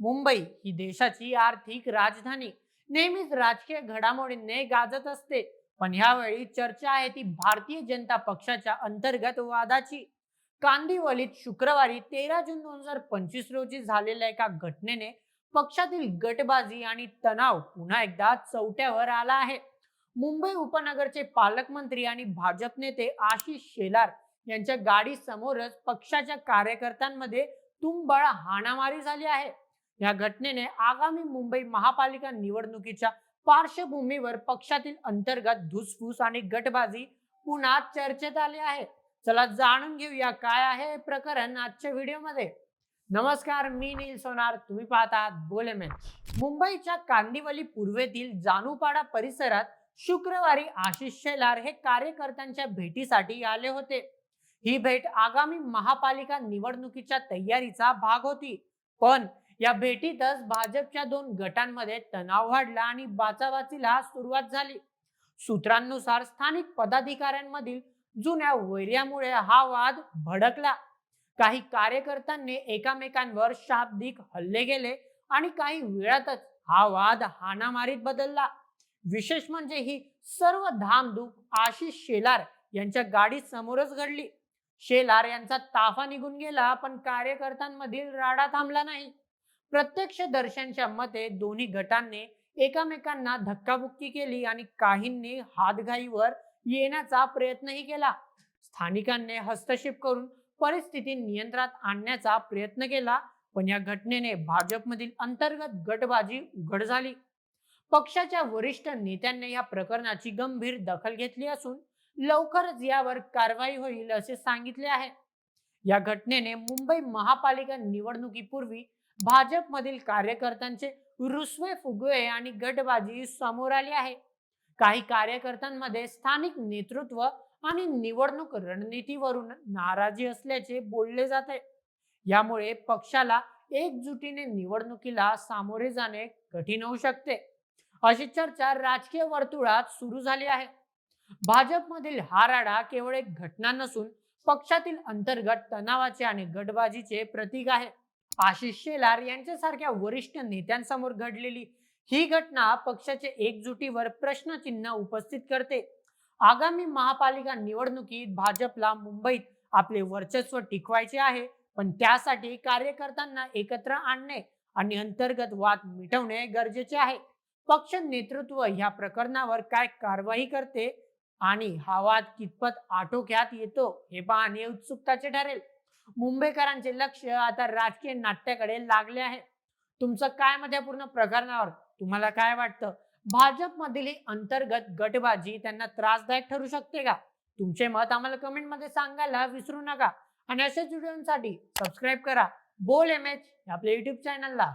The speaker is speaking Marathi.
मुंबई ही देशाची आर्थिक राजधानी. नेहमीच राजकीय घडामोडींनी गाजत असते. पण यावेळी चर्चा आहे ती भारतीय जनता पक्षाच्या अंतर्गत वादाची. कांदिवलीत शुक्रवारी तेरा जून दोन हजार पंचवीस रोजी झालेल्या एका घटनेने पक्षातील गटबाजी आणि तणाव पुन्हा एकदा चौट्यावर आला आहे. मुंबई उपनगरचे पालकमंत्री आणि भाजप नेते आशिष शेलार यांच्या गाडी समोरच पक्षाच्या कार्यकर्त्यांमध्ये तुंबळ हाणामारी झाली आहे. या घटनेने आगामी मुंबई महापालिका निवडणुकीच्या पार्श्वभूमीवर पक्षातील अंतर्गत धुसफूस आणि गटबाजी पुन्हा चर्चेत आली आहे. चला जाणून घेऊया काय आहे हे प्रकरण आजच्या व्हिडिओमध्ये. नमस्कार मी नील सोनार. तुम्ही पाहतात बोले मॅच. मुंबईच्या कांदिवली पूर्वेतील जानूपाडा परिसरात शुक्रवारी आशिष शेलार हे कार्यकर्त्यांच्या भेटीसाठी आले होते. ही भेट आगामी महापालिका निवडणुकीच्या तयारीचा भाग होती. पण या भेटीतच भाजपच्या दोन गटांमध्ये तणाव वाढला आणि बाचाबाचीला सुरुवात झाली. सूत्रांनुसार स्थानिक पदाधिकाऱ्यांमधील जुन्या वैर्यामुळे हा वाद भडकला. काही कार्यकर्त्यांनी एकामेकांवर शाब्दिक हल्ले केले आणि काही वेळातच हा वाद हाणामारीत बदलला. विशेष म्हणजे ही सर्व धामधूक आशिष शेलार यांच्या गाडी समोरच घडली. शेलार यांचा ताफा निघून गेला पण कार्यकर्त्यांमधील राडा थांबला नाही. प्रत्यक्षदर्शांच्या मते दोन्ही गटांनी एकामेकांना धक्काबुक्की केली आणि काहींनी हातघाईवर येण्याचा प्रयत्नही केला. स्थानिकांनी हस्तक्षेप करून परिस्थिती नियंत्रणात आणण्याचा प्रयत्न केला. पण या घटनेने भाजपमधील अंतर्गत गटबाजी उघड झाली. पक्षाच्या वरिष्ठ नेत्यांनी या प्रकरणाची गंभीर दखल घेतली असून लवकरच यावर कारवाई होईल असे सांगितले आहे. या घटनेने मुंबई महापालिका निवडणुकीपूर्वी भाजपमधील कार्यकर्त्यांचे रुसवे फुगवे आणि गटबाजी समोर आली आहे. काही कार्यकर्त्यांमध्ये स्थानिक नेतृत्व आणि निवडणूक रणनीतीवरून नाराजी असल्याचे बोलले जाते यामुळे पक्षाला एकजुटीने निवडणुकीला सामोरे जाणे कठीण होऊ शकते. अशी चर्चा राजकीय वर्तुळात सुरू झाली आहे. भाजपमधील हा राडा केवळ एक घटना नसून पक्षातील अंतर्गत तणावाचे आणि गटबाजीचे प्रतीक आहे. आशिष शेलार यांच्यासारख्या वरिष्ठ नेत्यांसमोर घडलेली ही घटना पक्षाचे एकजुटीवर प्रश्नचिन्ह उपस्थित करते. आगामी महापालिका निवडणुकीत भाजपला मुंबईत आपले वर्चस्व टिकवायचे आहे. पण त्यासाठी कार्यकर्त्यांना एकत्र आणणे आणि अंतर्गत वाद मिटवणे गरजेचे आहे. पक्ष नेतृत्व ह्या प्रकरणावर काय कारवाई करते आणि हा वाद कितपत आटोक्यात येतो हे पाहणे उत्सुकताचे ठरेल. मुंबईकरांचे लक्ष आता राजकीय नाट्याकडे लागले आहे. तुमचं काय मध्ये पूर्ण प्रकरणावर? तुम्हाला काय वाटतं? भाजपमधील अंतर्गत गटबाजी त्यांना त्रासदायक ठरू शकते का? तुमचे मत आम्हाला कमेंटमध्ये सांगायला विसरू नका. आणि अशाच व्हिडिओसाठी सबस्क्राईब करा. बोल एम एच आपल्या युट्यूब चॅनलला